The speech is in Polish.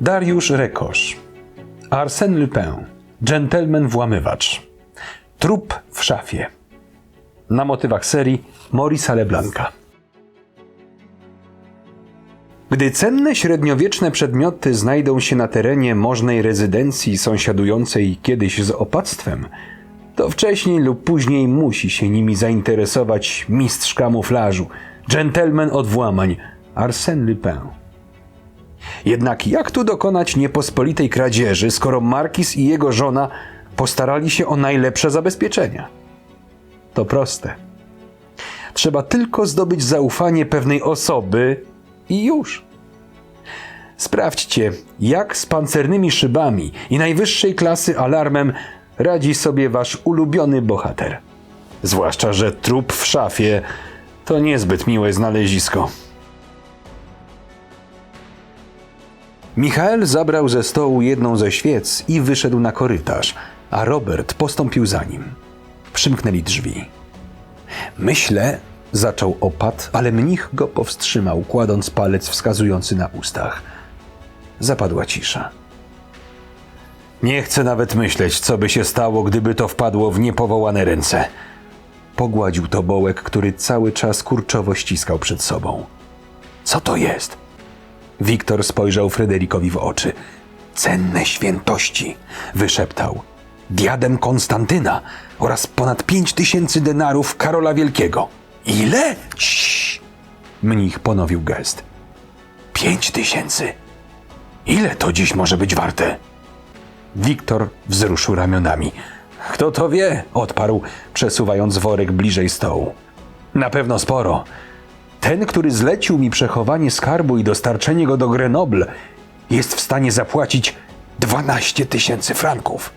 Dariusz Rekosz, Arsène Lupin, Gentleman Włamywacz, Trup w szafie. Na motywach serii Maurice Leblanca. Gdy cenne średniowieczne przedmioty znajdą się na terenie możnej rezydencji sąsiadującej kiedyś z opactwem, to wcześniej lub później musi się nimi zainteresować mistrz kamuflażu, dżentelmen od włamań, Arsène Lupin. Jednak jak tu dokonać niepospolitej kradzieży, skoro Markis i jego żona postarali się o najlepsze zabezpieczenia? To proste. Trzeba tylko zdobyć zaufanie pewnej osoby i już. Sprawdźcie, jak z pancernymi szybami i najwyższej klasy alarmem radzi sobie wasz ulubiony bohater. Zwłaszcza, że trup w szafie to niezbyt miłe znalezisko. Michael zabrał ze stołu jedną ze świec i wyszedł na korytarz, a Robert postąpił za nim. Przymknęli drzwi. Myślę, zaczął opat, ale mnich go powstrzymał, kładąc palec wskazujący na ustach. Zapadła cisza. Nie chcę nawet myśleć, co by się stało, gdyby to wpadło w niepowołane ręce. Pogładził tobołek, który cały czas kurczowo ściskał przed sobą. Co to jest? Wiktor spojrzał Fryderikowi w oczy. Cenne świętości, wyszeptał. Diadem Konstantyna oraz ponad pięć tysięcy denarów Karola Wielkiego. Ile? Ciii. Mnich ponowił gest. Pięć tysięcy. Ile to dziś może być warte? Wiktor wzruszył ramionami. Kto to wie? odparł, przesuwając worek bliżej stołu. Na pewno sporo. Ten, który zlecił mi przechowanie skarbu i dostarczenie go do Grenoble, jest w stanie zapłacić 12 tysięcy franków.